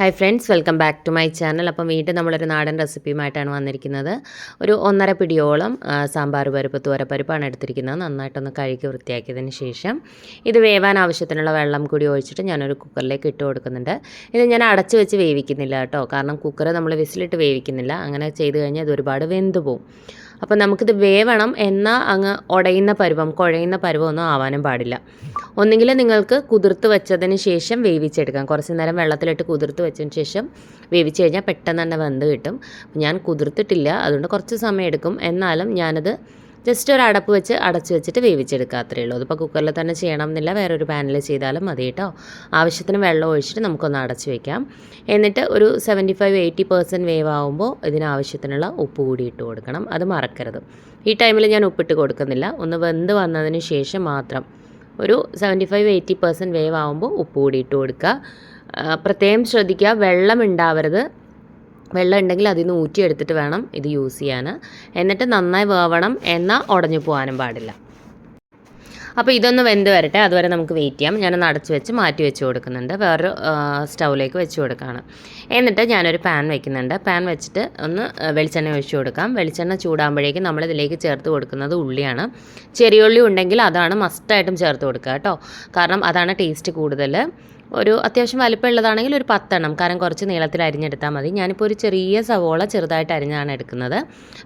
Hi friends welcome back to my channel അപ്പം വീണ്ടും നമ്മളൊരു നാടൻ റെസിപ്പിയുമായിട്ടാണ് വന്നിരിക്കുന്നത്. ഒരു ഒന്നര പിടിയോളം സാമ്പാർ പരിപ്പ് തോരപ്പരിപ്പാണ് എടുത്തിരിക്കുന്നത്. നന്നായിട്ടൊന്ന് കഴുകി വൃത്തിയാക്കിയതിന് ശേഷം ഇത് വേവാൻ ആവശ്യത്തിനുള്ള വെള്ളം കൂടി ഒഴിച്ചിട്ട് ഞാനൊരു കുക്കറിലേക്ക് ഇട്ട് കൊടുക്കുന്നുണ്ട്. ഇത് ഞാൻ അടച്ചു വെച്ച് വേവിക്കുന്നില്ല കേട്ടോ. കാരണം കുക്കർ നമ്മൾ വിസിലിട്ട് വേവിക്കുന്നില്ല. അങ്ങനെ ചെയ്ത് കഴിഞ്ഞാൽ ഇത് ഒരുപാട് വെന്തു പോവും. അപ്പോൾ നമുക്കിത് വേവണം എന്നാൽ അങ്ങ് ഉടയുന്ന പരുവം കുഴയുന്ന പരുവമൊന്നും ആവാനും പാടില്ല. ഒന്നുകിൽ നിങ്ങൾക്ക് കുതിർത്ത് വെച്ചതിന് ശേഷം വേവിച്ചെടുക്കാം. കുറച്ച് നേരം വെള്ളത്തിലിട്ട് കുതിർത്ത് വെച്ചതിന് ശേഷം വേവിച്ച് കഴിഞ്ഞാൽ പെട്ടെന്ന് തന്നെ വെന്ത് കിട്ടും. ഞാൻ കുതിർത്തിട്ടില്ല അതുകൊണ്ട് കുറച്ച് സമയം എടുക്കും. എന്നാലും ഞാനത് ജസ്റ്റ് ഒരു അടപ്പ് വെച്ച് അടച്ച് വെച്ചിട്ട് വേവിച്ചെടുക്കുക അത്രയേ ഉള്ളൂ. അതിപ്പോൾ കുക്കറിൽ തന്നെ ചെയ്യണം എന്നില്ല വേറൊരു പാനിൽ ചെയ്താലും മതി കേട്ടോ. ആവശ്യത്തിന് വെള്ളം ഒഴിച്ചിട്ട് നമുക്കൊന്ന് അടച്ച് വെക്കാം. എന്നിട്ട് ഒരു സെവന്റി ഫൈവ് എയ്റ്റി പെർസെന്റ് വേവ് ആകുമ്പോൾ ഇതിനാവശ്യത്തിനുള്ള ഉപ്പ് കൂടി ഇട്ട് കൊടുക്കണം. അത് മറക്കരുത്. ഈ ടൈമിൽ ഞാൻ ഉപ്പിട്ട് കൊടുക്കുന്നില്ല. ഒന്ന് വെന്ത് വന്നതിന് ശേഷം മാത്രം ഒരു സെവന്റി ഫൈവ് എയ്റ്റി പെർസെന്റ് വേവ് ആകുമ്പോൾ ഉപ്പ് കൂടി ഇട്ട് കൊടുക്കുക. പ്രത്യേകം ശ്രദ്ധിക്കുക. വെള്ളം ഉണ്ടാവരുത്. വെള്ളം ഉണ്ടെങ്കിൽ അതിൽ നിന്ന് ഊറ്റിയെടുത്തിട്ട് വേണം ഇത് യൂസ് ചെയ്യാൻ. എന്നിട്ട് നന്നായി വേവണം എന്നാൽ ഉടഞ്ഞു പോകാനും പാടില്ല. അപ്പോൾ ഇതൊന്ന് വെന്ത് വരട്ടെ. അതുവരെ നമുക്ക് വെയിറ്റ് ചെയ്യാം. ഞാനൊന്ന് അടച്ച് വെച്ച് മാറ്റി വെച്ച് കൊടുക്കുന്നുണ്ട്. വേറൊരു സ്റ്റൗവിലേക്ക് വെച്ച് കൊടുക്കുകയാണ് എന്നിട്ട് ഞാനൊരു പാൻ വെക്കുന്നുണ്ട്. പാൻ വെച്ചിട്ട് ഒന്ന് വെളിച്ചെണ്ണ ഒഴിച്ചു കൊടുക്കാം. വെളിച്ചെണ്ണ ചൂടാകുമ്പോഴേക്കും നമ്മളിതിലേക്ക് ചേർത്ത് കൊടുക്കുന്നത് ഉള്ളിയാണ്. ചെറിയ ഉള്ളി ഉണ്ടെങ്കിൽ അതാണ് മസ്റ്റായിട്ടും ചേർത്ത് കൊടുക്കുക കേട്ടോ. കാരണം അതാണ് ടേസ്റ്റ് കൂടുതൽ ഒരു അത്യാവശ്യം വലിപ്പമുള്ളതാണെങ്കിൽ ഒരു പത്തെണ്ണം. കാരണം കുറച്ച് നീളത്തിൽ അരിഞ്ഞെടുത്താൽ മതി. ഞാനിപ്പോൾ ഒരു ചെറിയ സവോള ചെറുതായിട്ട് അരിഞ്ഞാണ് എടുക്കുന്നത്.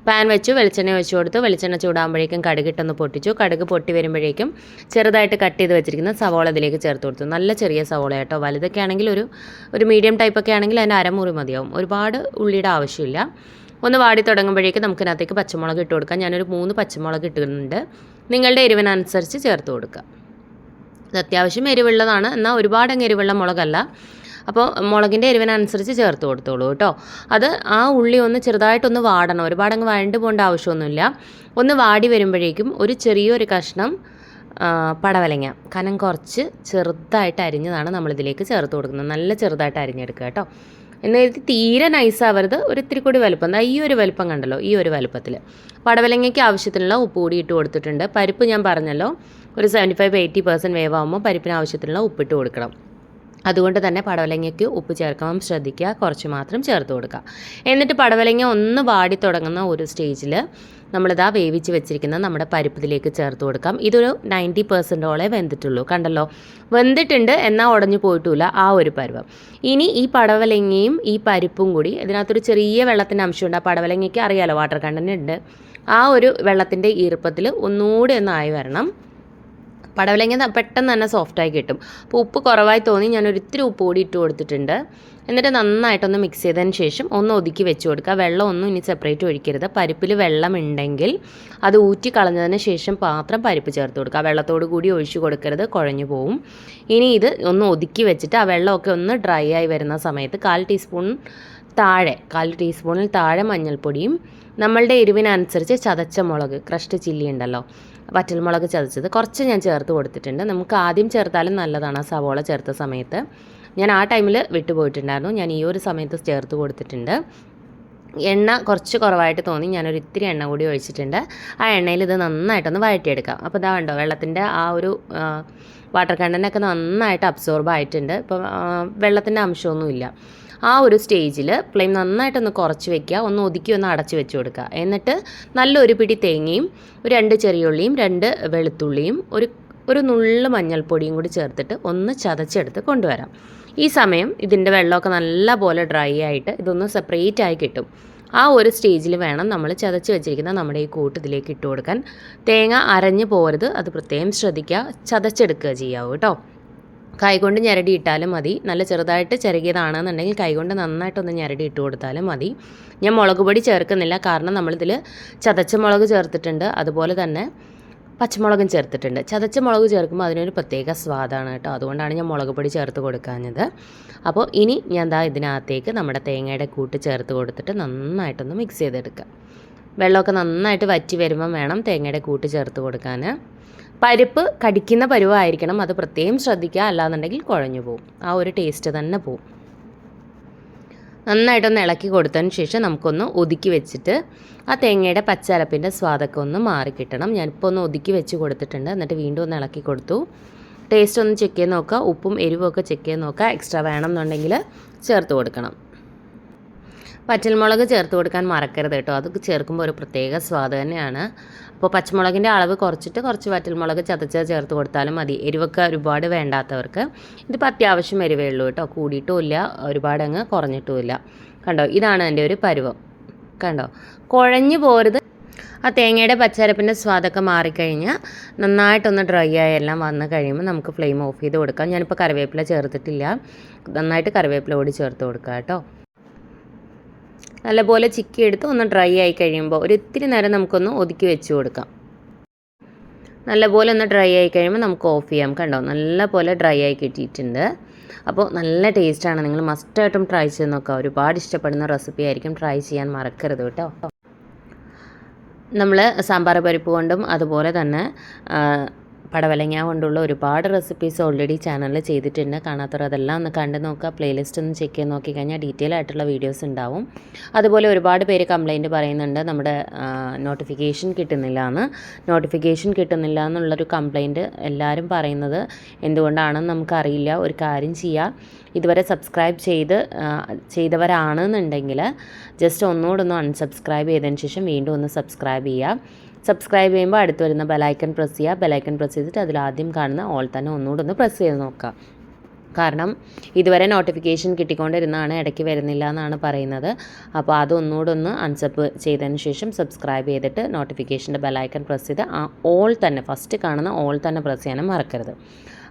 പാൻ വെച്ചു വെളിച്ചെണ്ണ വെച്ചു കൊടുത്തു. വെളിച്ചെണ്ണ ചൂടാകുമ്പോഴേക്കും കടുകിട്ടൊന്ന് പൊട്ടിച്ചു. കടുക് പൊട്ടി വരുമ്പോഴേക്കും ചെറുതായിട്ട് കട്ട് ചെയ്ത് വെച്ചിരിക്കുന്ന സവോള ഇതിലേക്ക് ചേർത്ത് കൊടുത്തു. നല്ല ചെറിയ സവോള കേട്ടോ. വലുതൊക്കെ ആണെങ്കിൽ ഒരു ഒരു മീഡിയം ടൈപ്പൊക്കെ ആണെങ്കിൽ അതിന്റെ അരമുറി മതിയാവും. ഒരുപാട് ഉള്ളിയുടെ ആവശ്യമില്ല. ഒന്ന് വാടി തുടങ്ങുമ്പോഴേക്കും നമുക്കിനകത്തേക്ക് പച്ചമുളക് ഇട്ട് കൊടുക്കാം. ഞാനൊരു മൂന്ന് പച്ചമുളക് ഇട്ടിട്ടുണ്ട്. നിങ്ങളുടെ എരിവിനനുസരിച്ച് ചേർത്ത് കൊടുക്കുക ഇത് അത്യാവശ്യം എരിവുള്ളതാണ്. എന്നാൽ ഒരുപാട് അങ്ങ് എരിവുള്ള മുളകല്ല. അപ്പോൾ മുളകിന്റെ എരിവിനനുസരിച്ച് ചേർത്ത് കൊടുത്തോളൂ കേട്ടോ. അത് ആ ഉള്ളി ഒന്ന് ചെറുതായിട്ടൊന്ന് വാടണം. ഒരുപാടങ്ങ് വഴണ്ട് പോകേണ്ട ആവശ്യമൊന്നുമില്ല. ഒന്ന് വാടി വരുമ്പോഴേക്കും ഒരു ചെറിയൊരു കഷ്ണം പടവലങ്ങ. കനം കുറച്ച് ചെറുതായിട്ട് അരിഞ്ഞതാണ് നമ്മളിതിലേക്ക് ചേർത്ത് കൊടുക്കുന്നത്. നല്ല ചെറുതായിട്ട് അരിഞ്ഞെടുക്കുക കേട്ടോ. എന്നാൽ ഇത് തീരെ നൈസാവരുത് ഒരു ഇത്തിരി കൂടി വലുപ്പം. എന്താ ഈ ഒരു വലുപ്പം കണ്ടല്ലോ ഈ ഒരു വലുപ്പത്തിൽ പടവലങ്ങയ്ക്ക് ആവശ്യത്തിനുള്ള ഉപ്പ് കൂടി ഇട്ട് കൊടുത്തിട്ടുണ്ട്. പരിപ്പ് ഞാൻ പറഞ്ഞല്ലോ. ഒരു സെവന്റി ഫൈവ് എയ്റ്റി പെർസെന്റ് വേവാകുമ്പോൾ പരിപ്പിന് ആവശ്യത്തിനുള്ള ഉപ്പിട്ട് കൊടുക്കണം. അതുകൊണ്ട് തന്നെ പടവലങ്ങയ്ക്ക് ഉപ്പ് ചേർക്കാൻ ശ്രദ്ധിക്കുക കുറച്ച് മാത്രം ചേർത്ത് കൊടുക്കുക. എന്നിട്ട് പടവലങ്ങ ഒന്ന് വാടി തുടങ്ങുന്ന ഒരു സ്റ്റേജിൽ നമ്മളിതാ വേവിച്ച് വെച്ചിരിക്കുന്ന നമ്മുടെ പരിപ്പതിലേക്ക് ചേർത്ത് കൊടുക്കാം. ഇതൊരു നയന്റി പെർസെന്റോളെ വെന്തിട്ടുള്ളൂ. കണ്ടല്ലോ? വെന്തിട്ടുണ്ട് എന്നാൽ ഉടഞ്ഞു പോയിട്ടില്ല. ആ ഒരു പരുവം. ഇനി ഈ പടവലങ്ങയും ഈ പരിപ്പും കൂടി ഇതിനകത്തൊരു ചെറിയ വെള്ളത്തിന്റെ അംശമുണ്ട്. ആ പടവലങ്ങയ്ക്ക് അറിയാലോ വാട്ടർ കണ്ടന്റ് ഉണ്ട്. ആ ഒരു വെള്ളത്തിന്റെ ഈർപ്പത്തിൽ ഒന്നുകൂടി ഒന്ന് ആയി വരണം. പടവലങ്ങ പെട്ടെന്ന് തന്നെ സോഫ്റ്റായി കിട്ടും. അപ്പോൾ ഉപ്പ് കുറവായി തോന്നി ഞാൻ ഇത്തിരി ഉപ്പ് കൂടി ഇട്ട് കൊടുത്തിട്ടുണ്ട്. എന്നിട്ട് നന്നായിട്ടൊന്ന് മിക്സ് ചെയ്തതിന് ശേഷം ഒന്ന് ഒതുക്കി വെച്ച് കൊടുക്കുക. വെള്ളം ഒന്നും ഇനി സെപ്പറേറ്റ് ഒഴിക്കരുത്. പരിപ്പിൽ വെള്ളം ഉണ്ടെങ്കിൽ അത് ഊറ്റി കളഞ്ഞതിന് ശേഷം പാത്രം പരിപ്പ് ചേർത്ത് കൊടുക്കുക. വെള്ളത്തോട് കൂടി ഒഴിച്ചു കൊടുക്കരുത്. കുഴഞ്ഞു പോവും. ഇനി ഇത് ഒന്ന് ഒതുക്കി വെച്ചിട്ട് ആ വെള്ളമൊക്കെ ഒന്ന് ഡ്രൈ ആയി വരുന്ന സമയത്ത് കാൽ ടീസ്പൂൺ താഴെ കാൽ ടീസ്പൂണിൽ താഴെ മഞ്ഞൾപ്പൊടിയും നമ്മളുടെ എരിവിനനുസരിച്ച് ചതച്ച മുളക് ക്രഷ്ഡ് ചില്ലി ഉണ്ടല്ലോ. വറ്റൽമുളക് ചതച്ചത്. കുറച്ച് ഞാൻ ചേർത്ത് കൊടുത്തിട്ടുണ്ട്. നമുക്ക് ആദ്യം ചേർത്താലും നല്ലതാണ് ആ സവോള ചേർത്ത സമയത്ത്. ഞാൻ ആ ടൈമിൽ വിട്ടുപോയിട്ടുണ്ടായിരുന്നു ഞാൻ ഈ ഒരു സമയത്ത് ചേർത്ത് കൊടുത്തിട്ടുണ്ട്. എണ്ണ കുറച്ച് കുറവായിട്ട് തോന്നി. ഞാനൊരു ഇത്തിരി എണ്ണ കൂടി ഒഴിച്ചിട്ടുണ്ട്. ആ എണ്ണയിൽ ഇത് നന്നായിട്ടൊന്ന് വഴറ്റിയെടുക്കാം. അപ്പോൾ ഇതാ കണ്ടോ വെള്ളത്തിന്റെ ആ ഒരു വാട്ടർ കണ്ടന്റൊക്കെ നന്നായിട്ട് അബ്സോർബ് ആയിട്ടുണ്ട്. ഇപ്പോൾ വെള്ളത്തിന്റെ അംശമൊന്നുമില്ല. ആ ഒരു സ്റ്റേജിൽ ഫ്ലെയിം നന്നായിട്ടൊന്ന് കുറച്ച് വെക്കുക. ഒന്ന് ഒതുക്കി ഒന്ന് അടച്ചു വെച്ച് കൊടുക്കുക. എന്നിട്ട് നല്ലൊരു പിടി തേങ്ങയും രണ്ട് ചെറിയുള്ളിയും രണ്ട് വെളുത്തുള്ളിയും ഒരു ഒരു നുള്ളു മഞ്ഞൾപ്പൊടിയും കൂടി ചേർത്തിട്ട് ഒന്ന് ചതച്ചെടുത്ത് കൊണ്ടുവരാം. ഈ സമയം ഇതിന്റെ വെള്ളമൊക്കെ നല്ല പോലെ ഡ്രൈ ആയിട്ട് ഇതൊന്ന് സെപ്പറേറ്റ് ആയി കിട്ടും. ആ ഒരു സ്റ്റേജിൽ വേണം നമ്മൾ ചതച്ച് വെച്ചിരിക്കുന്ന നമ്മുടെ ഈ കൂട്ട് ഇതിലേക്ക് ഇട്ട് കൊടുക്കാൻ. തേങ്ങ അരഞ്ഞു പോരുത്. അത് പ്രത്യേകം ശ്രദ്ധിക്കുക. ചതച്ചെടുക്കുക ചെയ്യാവൂ കേട്ടോ. കൈകൊണ്ട് ഞരടി ഇട്ടാലും മതി. നല്ല ചെറുതായിട്ട് ചിരകിയതാണെന്നുണ്ടെങ്കിൽ കൈകൊണ്ട് നന്നായിട്ടൊന്ന് ഞരടി ഇട്ട് കൊടുത്താലും മതി. ഞാൻ മുളക് പൊടി ചേർക്കുന്നില്ല. കാരണം നമ്മളിതിൽ ചതച്ച മുളക് ചേർത്തിട്ടുണ്ട്. അതുപോലെ തന്നെ പച്ചമുളകും ചേർത്തിട്ടുണ്ട്. ചതച്ച മുളക് ചേർക്കുമ്പോൾ അതിനൊരു പ്രത്യേക സ്വാദാണ് കേട്ടോ. അതുകൊണ്ടാണ് ഞാൻ മുളക് പൊടി ചേർത്ത് കൊടുക്കാഞ്ഞത്. അപ്പോൾ ഇനി ഞാൻ ദാ ഇതിനകത്തേക്ക് നമ്മുടെ തേങ്ങയുടെ കൂട്ട് ചേർത്ത് കൊടുത്തിട്ട് നന്നായിട്ടൊന്ന് മിക്സ് ചെയ്തെടുക്കുക വെള്ളമൊക്കെ നന്നായിട്ട് വറ്റി വരുമ്പം വേണം തേങ്ങയുടെ കൂട്ട് ചേർത്ത് കൊടുക്കാൻ പരിപ്പ് കടിക്കുന്ന പരുവായിരിക്കണം. അത് പ്രത്യേകം ശ്രദ്ധിക്കുക. അല്ലാന്നുണ്ടെങ്കിൽ കുഴഞ്ഞു പോകും ആ ഒരു ടേസ്റ്റ് തന്നെ പോവും. നന്നായിട്ടൊന്ന് ഇളക്കി കൊടുത്തതിന് ശേഷം നമുക്കൊന്ന് ഒതുക്കി വെച്ചിട്ട് ആ തേങ്ങയുടെ പച്ചരപ്പിന്റെ സ്വാദൊക്കെ ഒന്ന് മാറി കിട്ടണം. ഞാനിപ്പോൾ ഒന്ന് ഒതുക്കി വെച്ച് കൊടുത്തിട്ടുണ്ട്. എന്നിട്ട് വീണ്ടും ഒന്ന് ഇളക്കി കൊടുത്തു. ടേസ്റ്റ് ഒന്ന് ചെക്ക് ചെയ്ത് നോക്കുക. ഉപ്പും എരിവും ഒക്കെ ചെക്ക് ചെയ്ത് നോക്കുക. എക്സ്ട്രാ വേണം എന്നുണ്ടെങ്കിൽ ചേർത്ത് കൊടുക്കണം. പച്ചമുളക് ചേർത്ത് കൊടുക്കാൻ മറക്കരുത് കേട്ടോ. അത് ചേർക്കുമ്പോൾ ഒരു പ്രത്യേക സ്വാദ് തന്നെയാണ്. അപ്പോൾ പച്ചമുളകിന്റെ അളവ് കുറച്ചിട്ട് കുറച്ച് വറ്റൽമുളക് ചതച്ച് ചേർത്ത് കൊടുത്താലും മതി. എരിവൊക്കെ ഒരുപാട് വേണ്ടാത്തവർക്ക്. ഇതിപ്പോൾ അത്യാവശ്യം എരിവേ ഉള്ളൂ കേട്ടോ. കൂടിയിട്ടുമില്ല ഒരുപാട് അങ്ങ് കുറഞ്ഞിട്ടുമില്ല. കണ്ടോ? ഇതാണ് എന്റെ ഒരു പരുവം. കണ്ടോ? കുഴഞ്ഞു പോരുത്. ആ തേങ്ങയുടെ പച്ചരപ്പിന്റെ സ്വാദൊക്കെ മാറിക്കഴിഞ്ഞാൽ നന്നായിട്ടൊന്ന് ഡ്രൈ ആയി എല്ലാം വന്ന് കഴിയുമ്പോൾ നമുക്ക് ഫ്ലെയിം ഓഫ് ചെയ്ത് കൊടുക്കാം. ഞാനിപ്പോൾ കറിവേപ്പില ചേർത്തിട്ടില്ല. നന്നായിട്ട് കറിവേപ്പില കൂടി ചേർത്ത് കൊടുക്കാം കേട്ടോ. നല്ലപോലെ ചിക്കി എടുത്ത് ഒന്ന് ഡ്രൈ ആയി കഴിയുമ്പോൾ ഒരു ഇത്തിരി നേരം നമുക്കൊന്ന് ഒതുക്കി വെച്ച് കൊടുക്കാം. നല്ലപോലെ ഒന്ന് ഡ്രൈ ആയി കഴിയുമ്പോൾ നമുക്ക് ഓഫ് ചെയ്യാം കണ്ടോ? നല്ലപോലെ ഡ്രൈ ആയി കിട്ടിയിട്ടുണ്ട്. അപ്പോൾ നല്ല ടേസ്റ്റാണ് നിങ്ങൾ മസ്റ്റായിട്ടും ട്രൈ ചെയ്ത് നോക്കുക. ഒരുപാട് ഇഷ്ടപ്പെടുന്ന റെസിപ്പി ആയിരിക്കും ട്രൈ ചെയ്യാൻ മറക്കരുത് കേട്ടോ. നമ്മൾ സാമ്പാർ പരിപ്പ് കൊണ്ടും അതുപോലെ തന്നെ പടവലങ്ങ കൊണ്ടുള്ള ഒരുപാട് റെസിപ്പീസ് ഓൾറെഡി ചാനലിൽ ചെയ്തിട്ടുണ്ട്. കാണാത്തവർ അതെല്ലാം ഒന്ന് കണ്ടു നോക്കുക. പ്ലേലിസ്റ്റ് ഒന്ന് ചെക്ക് ചെയ്ത് നോക്കിക്കഴിഞ്ഞാൽ ഡീറ്റെയിൽ ആയിട്ടുള്ള വീഡിയോസ് ഉണ്ടാവും. അതുപോലെ ഒരുപാട് പേര് കംപ്ലൈന്റ് പറയുന്നുണ്ട്. നമ്മുടെ നോട്ടിഫിക്കേഷൻ കിട്ടുന്നില്ല എന്ന് നോട്ടിഫിക്കേഷൻ കിട്ടുന്നില്ല എന്നുള്ളൊരു കംപ്ലൈന്റ് എല്ലാവരും പറയുന്നത്. എന്തുകൊണ്ടാണെന്ന് നമുക്കറിയില്ല. ഒരു കാര്യം ചെയ്യുക ഇതുവരെ സബ്സ്ക്രൈബ് ചെയ്ത് ചെയ്തവരാണെന്നുണ്ടെങ്കിൽ ജസ്റ്റ് ഒന്നുകൂടെ ഒന്ന് അൺസബ്സ്ക്രൈബ് ചെയ്തതിന് ശേഷം വീണ്ടും ഒന്ന് സബ്സ്ക്രൈബ് ചെയ്യുക. സബ്സ്ക്രൈബ് ചെയ്യുമ്പോൾ അടുത്ത് വരുന്ന ബെലൈക്കൺ പ്രസ് ചെയ്യുക. ബെലൈക്കൺ പ്രസ് ചെയ്തിട്ട് അതിൽ ആദ്യം കാണുന്ന ഓൾ തന്നെ ഒന്നുകൂടെ ഒന്ന് പ്രസ് ചെയ്ത് നോക്കുക. കാരണം ഇതുവരെ നോട്ടിഫിക്കേഷൻ കിട്ടിക്കൊണ്ടിരുന്നാണ് ഇടയ്ക്ക് വരുന്നില്ല എന്നാണ് പറയുന്നത്. അപ്പോൾ അതൊന്നുകൂടെ ഒന്ന് അൺസപ്പ് ചെയ്തതിന് ശേഷം സബ്സ്ക്രൈബ് ചെയ്തിട്ട് നോട്ടിഫിക്കേഷന്റെ ബെലൈക്കൺ പ്രസ് ചെയ്ത് ആ ഓൾ തന്നെ ഫസ്റ്റ് കാണുന്ന ഓൾ തന്നെ പ്രസ് ചെയ്യാനും മറക്കരുത്.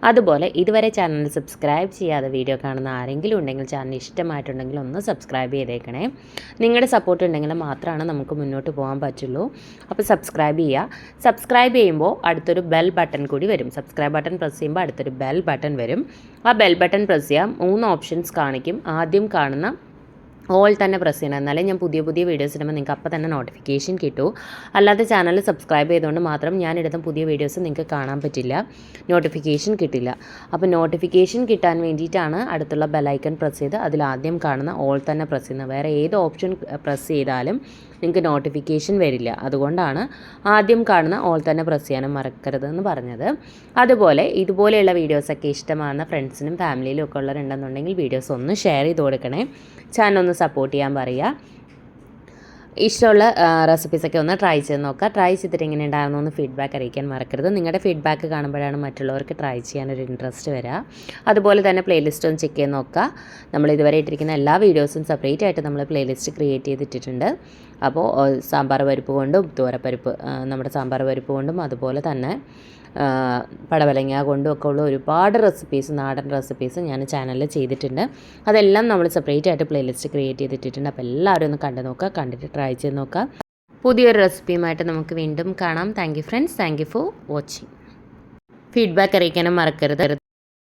അതുപോലെ ഇതുവരെ ചാനൽ സബ്സ്ക്രൈബ് ചെയ്യാതെ വീഡിയോ കാണുന്ന ആരെങ്കിലും ഉണ്ടെങ്കിൽ ചാനൽ ഇഷ്ടമായിട്ടുണ്ടെങ്കിൽ ഒന്ന് സബ്സ്ക്രൈബ് ചെയ്തേക്കണേ. നിങ്ങളുടെ സപ്പോർട്ട് ഉണ്ടെങ്കിൽ മാത്രമാണ് നമുക്ക് മുന്നോട്ട് പോകാൻ പറ്റുള്ളൂ. അപ്പോൾ സബ്സ്ക്രൈബ് ചെയ്യുക. സബ്സ്ക്രൈബ് ചെയ്യുമ്പോൾ അടുത്തൊരു ബെൽ ബട്ടൺ കൂടി വരും. സബ്സ്ക്രൈബ് ബട്ടൺ പ്രസ് ചെയ്യുമ്പോൾ അടുത്തൊരു ബെൽ ബട്ടൺ വരും. ആ ബെൽ ബട്ടൺ പ്രസ് ചെയ്യാം മൂന്ന് ഓപ്ഷൻസ് കാണിക്കും. ആദ്യം കാണുന്ന ഓൾ തന്നെ പ്രസ് ചെയ്യണം. എന്നാലേ ഞാൻ പുതിയ പുതിയ വീഡിയോസ് ഇടുമ്പോൾ നിങ്ങൾക്ക് അപ്പോൾ തന്നെ നോട്ടിഫിക്കേഷൻ കിട്ടൂ. അല്ലാതെ ചാനൽ സബ്സ്ക്രൈബ് ചെയ്തുകൊണ്ട് മാത്രം ഞാൻ ഇടുന്ന പുതിയ വീഡിയോസ് നിങ്ങൾക്ക് കാണാൻ പറ്റില്ല. നോട്ടിഫിക്കേഷൻ കിട്ടില്ല. അപ്പോൾ നോട്ടിഫിക്കേഷൻ കിട്ടാൻ വേണ്ടിയിട്ടാണ് അടുത്തുള്ള ബെലൈക്കൺ പ്രസ് ചെയ്ത് അതിൽ ആദ്യം കാണുന്ന ഓൾ തന്നെ പ്രസ് ചെയ്യുന്നത്. വേറെ ഏത് ഓപ്ഷൻ പ്രസ് ചെയ്താലും നിങ്ങൾക്ക് നോട്ടിഫിക്കേഷൻ വരില്ല. അതുകൊണ്ടാണ് ആദ്യം കാണുന്ന ഓൾ തന്നെ പ്രസ് ചെയ്യാനും മറക്കരുത് എന്ന് പറഞ്ഞത്. അതുപോലെ ഇതുപോലെയുള്ള വീഡിയോസൊക്കെ ഇഷ്ടമാകുന്ന ഫ്രണ്ട്സിനും ഫാമിലിയിലും ഒക്കെ ഉള്ളവരുണ്ടെന്നുണ്ടെങ്കിൽ വീഡിയോസ് ഒന്ന് ഷെയർ ചെയ്ത് കൊടുക്കണേ. ചാനൽ ഒന്ന് സപ്പോർട്ട് ചെയ്യാൻ പറയുക. ഇഷ്ടമുള്ള റെസിപ്പീസൊക്കെ ഒന്ന് ട്രൈ ചെയ്ത് നോക്കുക. ട്രൈ ചെയ്തിട്ട് എങ്ങനെ ഉണ്ടായിരുന്നു എന്ന് ഫീഡ്ബാക്ക് അറിയിക്കാൻ മറക്കരുത്. നിങ്ങളുടെ ഫീഡ്ബാക്ക് കാണുമ്പോഴാണ് മറ്റുള്ളവർക്ക് ട്രൈ ചെയ്യാനൊരു ഇൻട്രസ്റ്റ് വരിക. അതുപോലെ തന്നെ പ്ലേലിസ്റ്റ് ഒന്ന് ചെക്ക് ചെയ്ത് നോക്കുക. നമ്മൾ ഇതുവരെ ഇട്ടിരിക്കുന്ന എല്ലാ വീഡിയോസും സെപ്പറേറ്റ് ആയിട്ട് നമ്മൾ പ്ലേലിസ്റ്റ് ക്രിയേറ്റ് ചെയ്തിട്ടിട്ടുണ്ട് അപ്പോൾ സാമ്പാർ പരിപ്പ് കൊണ്ടും തോരപ്പരിപ്പ് നമ്മുടെ സാമ്പാർ പരിപ്പ് കൊണ്ടും അതുപോലെ തന്നെ പടവലങ്ങ കൊണ്ടും ഒക്കെ ഉള്ള ഒരുപാട് റെസിപ്പീസ് നാടൻ റെസിപ്പീസ് ഞാൻ ചാനലിൽ ചെയ്തിട്ടുണ്ട്. അതെല്ലാം നമ്മൾ സെപ്പറേറ്റ് ആയിട്ട് പ്ലേലിസ്റ്റ് ക്രിയേറ്റ് ചെയ്തിട്ടുണ്ട് അപ്പോൾ എല്ലാവരും ഒന്ന് കണ്ടു നോക്കുക കണ്ടിട്ട് ട്രൈ ചെയ്ത് നോക്കുക. പുതിയൊരു റെസിപ്പിയുമായിട്ട് നമുക്ക് വീണ്ടും കാണാം. Thank friends thank for watching feedback അറിയിക്കാനും മറക്കരുത്.